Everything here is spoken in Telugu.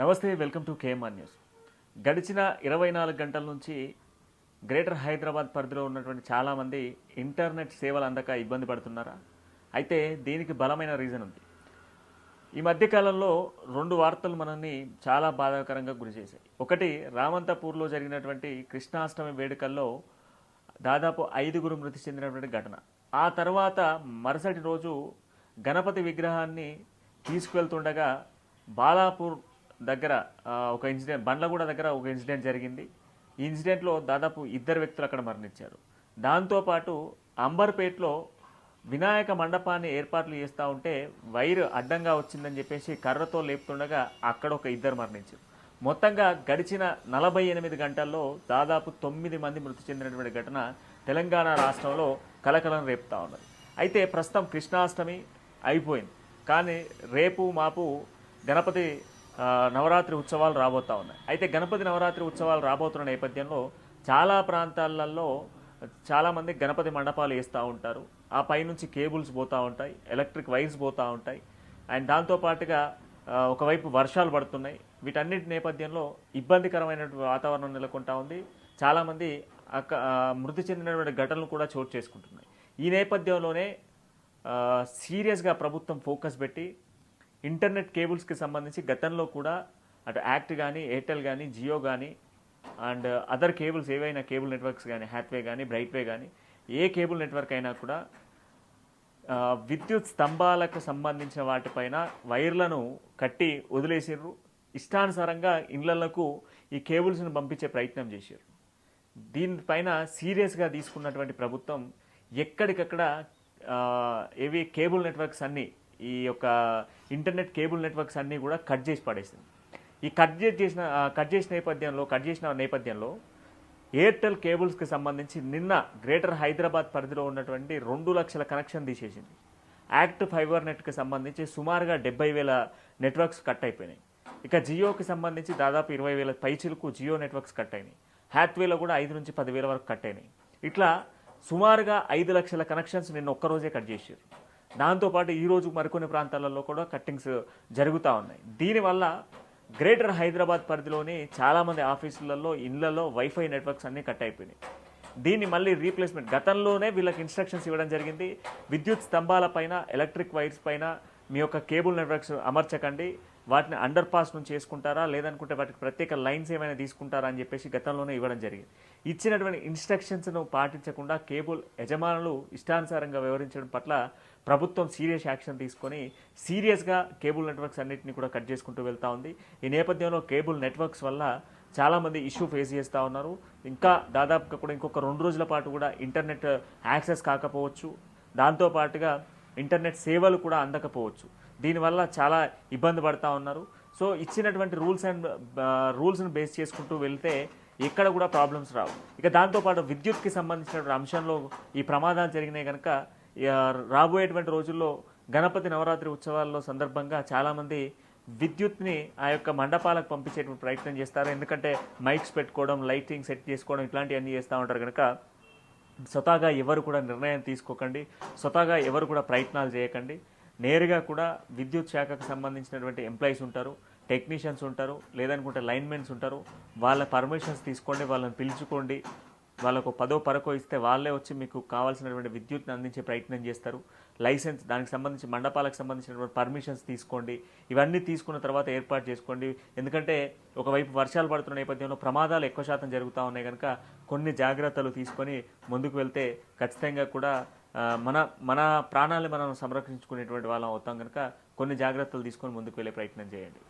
నమస్తే వెల్కమ్ టు కేఎంఆర్ న్యూస్. గడిచిన ఇరవై నాలుగు గంటల నుంచి గ్రేటర్ హైదరాబాద్ పరిధిలో ఉన్నటువంటి చాలామంది ఇంటర్నెట్ సేవలు అందక ఇబ్బంది పడుతున్నారా? అయితే దీనికి బలమైన రీజన్ ఉంది. ఈ మధ్యకాలంలో రెండు వార్తలు మనల్ని చాలా బాధాకరంగా గురి చేశాయి. ఒకటి రామంతపూర్లో జరిగినటువంటి కృష్ణాష్టమి వేడుకల్లో దాదాపు ఐదుగురు మృతి చెందినటువంటి ఘటన. ఆ తర్వాత మరుసటి రోజు గణపతి విగ్రహాన్ని తీసుకువెళ్తుండగా బాలాపూర్ దగ్గర ఒక ఇన్సిడెంట్ బండ్లగూడ దగ్గర ఒక ఇన్సిడెంట్ జరిగింది. ఈ ఇన్సిడెంట్లో దాదాపు ఇద్దరు వ్యక్తులు అక్కడ మరణించారు. దాంతోపాటు అంబర్పేట్లో వినాయక మండపాన్ని ఏర్పాట్లు చేస్తూ ఉంటే వైర్ అడ్డంగా వచ్చిందని చెప్పేసి కర్రతో లేపుతుండగా అక్కడ ఒక ఇద్దరు మరణించారు. మొత్తంగా గడిచిన నలభై ఎనిమిది గంటల్లో దాదాపు తొమ్మిది మంది మృతి చెందినటువంటి ఘటన తెలంగాణ రాష్ట్రంలో కలకలం రేపుతూ ఉన్నది. అయితే ప్రస్తుతం కృష్ణాష్టమి అయిపోయింది. కానీ రేపు మాపు గణపతి నవరాత్రి ఉత్సవాలు రాబోతా ఉన్నాయి. అయితే గణపతి నవరాత్రి ఉత్సవాలు రాబోతున్న నేపథ్యంలో చాలా ప్రాంతాలలో చాలామంది గణపతి మండపాలు వేస్తూ ఉంటారు. ఆ పైనుంచి కేబుల్స్ పోతూ ఉంటాయి ఎలక్ట్రిక్ వైర్స్ పోతూ ఉంటాయి. అండ్ దాంతోపాటుగా ఒకవైపు వర్షాలు పడుతున్నాయి. వీటన్నిటి నేపథ్యంలో ఇబ్బందికరమైన వాతావరణం నెలకొంటా ఉంది. చాలామంది అక్క మృతి చెందినటువంటి ఘటనలు కూడా చోటు చేసుకుంటున్నాయి. ఈ నేపథ్యంలోనే సీరియస్గా ప్రభుత్వం ఫోకస్ పెట్టి ఇంటర్నెట్ కేబుల్స్కి సంబంధించి గతంలో కూడా అటు యాక్ట్ కానీ ఎయిర్టెల్ కానీ జియో కానీ అండ్ అదర్ కేబుల్స్ ఏవైనా కేబుల్ నెట్వర్క్స్ కానీ హ్యాత్వే కానీ బ్రైట్వే కానీ ఏ కేబుల్ నెట్వర్క్ అయినా కూడా విద్యుత్ స్తంభాలకు సంబంధించిన వాటిపైన వైర్లను కట్టి వదిలేసిర్రు. ఇష్టానుసారంగా ఇళ్ళకు ఈ కేబుల్స్ను పంపించే ప్రయత్నం చేశారు దీనిపైన సీరియస్గా తీసుకున్నటువంటి ప్రభుత్వం ఎక్కడికక్కడ ఏవి కేబుల్ నెట్వర్క్స్ అన్నీ ఈ యొక్క ఇంటర్నెట్ కేబుల్ నెట్వర్క్స్ అన్నీ కూడా కట్ చేసి పడేసింది. ఈ కట్ చేసిన కట్ చేసిన నేపథ్యంలో కట్ చేసిన నేపథ్యంలో ఎయిర్టెల్ కేబుల్స్కి సంబంధించి నిన్న గ్రేటర్ హైదరాబాద్ పరిధిలో ఉన్నటువంటి రెండు లక్షల కనెక్షన్ తీసేసింది. యాక్ట్ ఫైబర్ నెట్కి సంబంధించి సుమారుగా డెబ్బై వేల నెట్వర్క్స్ కట్ అయిపోయినాయి. ఇక జియోకి సంబంధించి దాదాపు ఇరవై వేల పైచిలకు జియో నెట్వర్క్స్ కట్ అయినాయి. హ్యాత్వేలో కూడా ఐదు నుంచి పదివేల వరకు కట్ అయినాయి. ఇట్లా సుమారుగా ఐదు లక్షల కనెక్షన్స్ నిన్న ఒక్కరోజే కట్ చేశారు దాంతోపాటు ఈ రోజు మరికొన్ని ప్రాంతాలలో కూడా కట్టింగ్స్ జరుగుతూ ఉన్నాయి. దీనివల్ల గ్రేటర్ హైదరాబాద్ పరిధిలోని చాలామంది ఆఫీసులలో ఇళ్ళలో వైఫై నెట్వర్క్స్ అన్నీ కట్ అయిపోయినాయి. దీన్ని మళ్ళీ రీప్లేస్మెంట్ గతంలోనే వీళ్ళకి ఇన్స్ట్రక్షన్స్ ఇవ్వడం జరిగింది. విద్యుత్ స్తంభాల పైన ఎలక్ట్రిక్ వైర్స్ పైన మీ యొక్క కేబుల్ నెట్వర్క్స్ అమర్చకండి. వాటిని అండర్ పాస్ నుంచి చేసుకుంటారా లేదనుకుంటే వాటికి ప్రత్యేక లైన్స్ ఏమైనా తీసుకుంటారా అని చెప్పేసి గతంలోనే ఇవ్వడం జరిగింది. ఇచ్చినటువంటి ఇన్స్ట్రక్షన్స్ను పాటించకుండా కేబుల్ యజమానులు ఇష్టానుసారంగా వ్యవహరించడం పట్ల ప్రభుత్వం సీరియస్ యాక్షన్ తీసుకొని సీరియస్గా కేబుల్ నెట్వర్క్స్ అన్నింటినీ కూడా కట్ చేసుకుంటూ వెళ్తా ఉంది. ఈ నేపథ్యంలో కేబుల్ నెట్వర్క్స్ వల్ల చాలామంది ఇష్యూ ఫేస్ చేస్తూ ఉన్నారు. ఇంకా దాదాపుగా కూడా ఇంకొక రెండు రోజుల పాటు కూడా ఇంటర్నెట్ యాక్సెస్ కాకపోవచ్చు. దాంతోపాటుగా ఇంటర్నెట్ సేవలు కూడా అందకపోవచ్చు. దీనివల్ల చాలా ఇబ్బంది పడతా ఉన్నారు. సో ఇచ్చినటువంటి రూల్స్ అండ్ రూల్స్ని బేస్ చేసుకుంటూ వెళ్తే ఎక్కడ కూడా ప్రాబ్లమ్స్ రావు. ఇక దాంతోపాటు విద్యుత్కి సంబంధించిన అంశంలో ఈ ప్రమాదాలు జరిగినాయి కనుక రాబోయేటువంటి రోజుల్లో గణపతి నవరాత్రి ఉత్సవాల్లో సందర్భంగా చాలామంది విద్యుత్ని ఆ యొక్క మండపాలకు పంపించేటువంటి ప్రయత్నం చేస్తారు. ఎందుకంటే మైక్స్ పెట్టుకోవడం లైటింగ్ సెట్ చేసుకోవడం ఇట్లాంటివన్నీ చేస్తూ ఉంటారు కనుక స్వతహాగా ఎవరు కూడా నిర్ణయం తీసుకోకండి. స్వతహాగా ఎవరు కూడా ప్రయత్నాలు చేయకండి. నేరుగా కూడా విద్యుత్ శాఖకు సంబంధించినటువంటి ఎంప్లాయీస్ ఉంటారు టెక్నీషియన్స్ ఉంటారు లేదనుకుంటే లైన్మెన్స్ ఉంటారు. వాళ్ళ పర్మిషన్స్ తీసుకోండి వాళ్ళని పిలుచుకోండి. వాళ్ళకు పదో పరకో ఇస్తే వాళ్ళే వచ్చి మీకు కావాల్సినటువంటి విద్యుత్ని అందించే ప్రయత్నం చేస్తారు. లైసెన్స్ దానికి సంబంధించి మండపాలకు సంబంధించినటువంటి పర్మిషన్స్ తీసుకోండి. ఇవన్నీ తీసుకున్న తర్వాత ఏర్పాటు చేసుకోండి. ఎందుకంటే ఒకవైపు వర్షాలు పడుతున్న నేపథ్యంలో ప్రమాదాలు ఎక్కువ శాతం జరుగుతూ ఉన్నాయి కనుక కొన్ని జాగ్రత్తలు తీసుకొని ముందుకు వెళ్తే ఖచ్చితంగా కూడా మన మన ప్రాణాలను మనం సంరక్షించుకునేటువంటి వాళ్ళం అవుతాం కనుక కొన్ని జాగ్రత్తలు తీసుకొని ముందుకు వెళ్ళే ప్రయత్నం చేయండి.